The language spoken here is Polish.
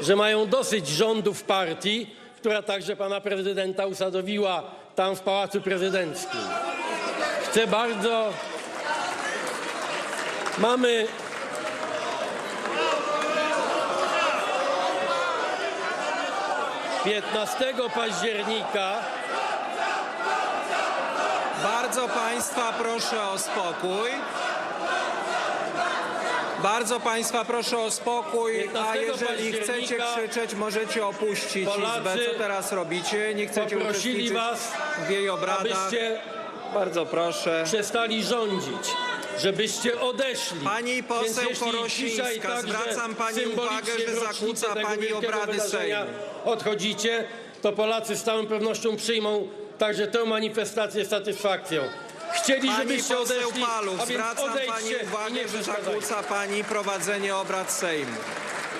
że mają dosyć rządów partii, która także pana prezydenta usadowiła tam w Pałacu Prezydenckim. Chcę bardzo. Mamy. Piętnastego października Bardzo Państwa proszę o spokój. Bardzo Państwa proszę o spokój, a 15 jeżeli chcecie października krzyczeć, możecie opuścić Polacy Izbę. Co teraz robicie? Nie chcecie poprosili uczestniczyć was, w jej obradach. abyście Bardzo proszę. przestali rządzić, żebyście odeszli. Pani Więc poseł jeśli Korosińska, dzisiaj także zwracam pani symbolicznie uwagę, że w rocznicę zakłóca tego pani wielkiego obrady wydarzenia. Odchodzicie, to Polacy z całą pewnością przyjmą także tę manifestację z satysfakcją. Chcieli, Pani żebyście poseł odeszli, a więc zwracam odejdźcie pani nie uwagę, że przeszkadzajcie. zakłóca pani prowadzenie obrad Sejmu.